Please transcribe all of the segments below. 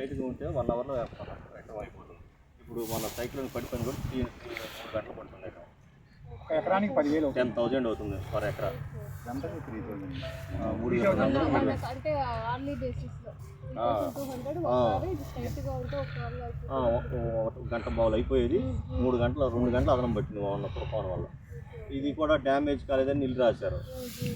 టైట్గా ఉంటే వన్ అవర్లో ఎక్కడం అయిపోతుంది. ఇప్పుడు మన సైక్లోన్ పడిపోయింది కూడా త్రీ త్రీ మూడు గంటలు పడుతుంది ఎకరానికి పదివేలు అవుతుంది. టెన్ థౌజండ్ అవుతుంది పర్ ఎకరా. మూడు గంట బావులు అయిపోయేది. మూడు గంటలు రెండు గంటలు అదనం పట్టింది ఉన్న తుఫాను వల్ల. ఇది కూడా డ్యామేజ్ కాలేదని నిల్లు రాశారు.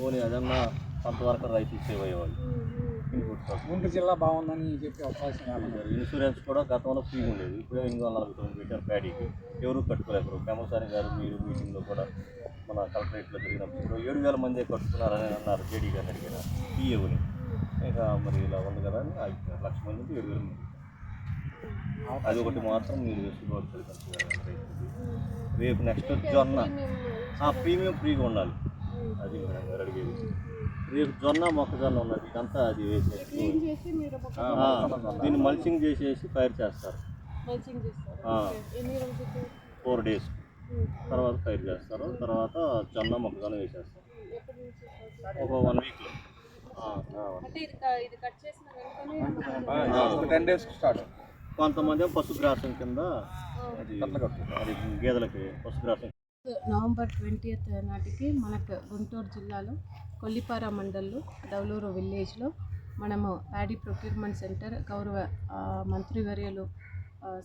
పోనీ అదన్నా కొంతవరకు రైతులు సేవ్ అయ్యేవాళ్ళు. ఇన్పుట్స్ వస్తాయి. గుంటూరు జిల్లా బాగుందని చెప్పి అవకాశం? ఇన్సూరెన్స్ కూడా గతంలో ఫ్రీ ఉండేది. ఇప్పుడు ఇంకో నలభై తొమ్మిది పెట్టారు ప్యాడీకి ఎవరు కట్టుకోలేరు పెమసాని గారు మీరు మీటింగ్లో కూడా మన కలెక్టరేట్లో జరిగినప్పుడు ఏడు వేల మంది కట్టుకున్నారని అన్నారు జేడీ గారిని అడిగిన ఈఏని ఇక మరి ఇలా ఉంది కదా అని లక్ష మంది నుంచి ఏడు వేల మంది అది ఒకటి మాత్రం మీరు రైతుకి రేపు నెక్స్ట్ జొన్న. ఆ ప్రీమియం ఫ్రీగా ఉండాలి. అది మేడం గారు అడిగేది. రేపు జొన్న మొక్కజొన్న ఉన్నది ఇదంతా అది వేసేసి మీరు దీన్ని మల్చింగ్ చేసేసి ఫైర్ చేస్తారు. Four days. తర్వాత ఫైర్ చేస్తారు. తర్వాత జొన్న మొక్కజొన్న వేసేస్తారు? ఒక వన్ వీక్లో. అంటే ఇది క- ఇది కట్ చేసిన వెంటనే ఒక టెన్ డేస్ స్టార్ట్. కొంతమంది పశుగ్రాసం కింద అది అది గేదెలకి పశుగ్రాసం నవంబర్ ట్వంటీయత్ నాటికి మనకు గుంటూరు జిల్లాలో కొల్లిపార మండల్లో డౌలూరు విలేజ్లో మనము ప్యాడీ ప్రొక్యూర్మెంట్ సెంటర్ గౌరవ మంత్రివర్యులు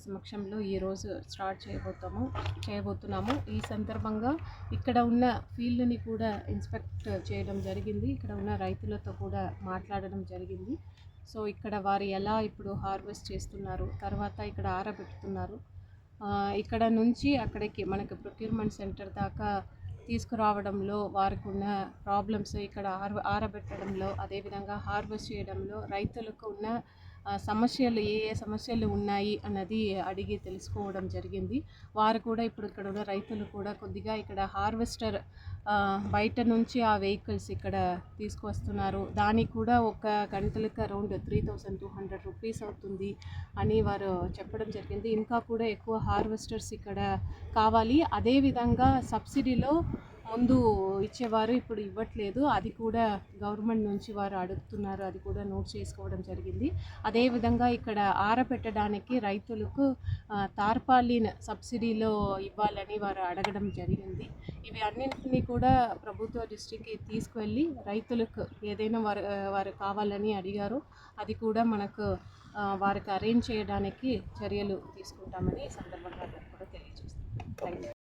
సమక్షంలో ఈరోజు స్టార్ట్ చేయబోతాము చేయబోతున్నాము. ఈ సందర్భంగా ఇక్కడ ఉన్న ఫీల్డ్ని కూడా ఇన్స్పెక్ట్ చేయడం జరిగింది. ఇక్కడ ఉన్న రైతులతో కూడా మాట్లాడడం జరిగింది. సో ఇక్కడ వారు ఎలా ఇప్పుడు హార్వెస్ట్ చేస్తున్నారు తర్వాత ఇక్కడ ఆరబెడుతున్నారు ఇక్కడ నుంచి అక్కడికి మనకు ప్రొక్యూర్మెంట్ సెంటర్ దాకా తీసుకురావడంలో వారికి ఉన్న ప్రాబ్లమ్స్ ఇక్కడ ఆర ఆరబెట్టడంలో అదేవిధంగా హార్వెస్ట్ చేయడంలో రైతులకు ఉన్న సమస్యలు ఏ ఏ సమస్యలు ఉన్నాయి అన్నది అడిగి తెలుసుకోవడం జరిగింది. వారు కూడా ఇప్పుడు ఇక్కడ ఉన్న రైతులు కూడా కొద్దిగా ఇక్కడ హార్వెస్టర్ బయట నుంచి ఆ వెహికల్స్ ఇక్కడ తీసుకొస్తున్నారు దానికి కూడా ఒక గంటలకు around three thousand two hundred rupees అవుతుంది అని వారు చెప్పడం జరిగింది. ఇంకా కూడా ఎక్కువ హార్వెస్టర్స్ ఇక్కడ కావాలి. అదేవిధంగా సబ్సిడీలో ముందు ఇచ్చేవారు ఇప్పుడు ఇవ్వట్లేదు. అది కూడా గవర్నమెంట్ నుంచి వారు అడుగుతున్నారు. అది కూడా నోట్ చేసుకోవడం జరిగింది. అదేవిధంగా ఇక్కడ ఆరబెట్టడానికి రైతులకు తార్పాలిన్ సబ్సిడీలో ఇవ్వాలని వారు అడగడం జరిగింది. ఇవి అన్నింటినీ కూడా ప్రభుత్వ దృష్టికి తీసుకువెళ్ళి రైతులకు ఏదైనా వారు వారు కావాలని అడిగారు. అది కూడా మనకు వారికి అరేంజ్ చేయడానికి చర్యలు తీసుకుంటామని ఈ సందర్భంగా కూడా తెలియజేస్తాం థ్యాంక్ యూ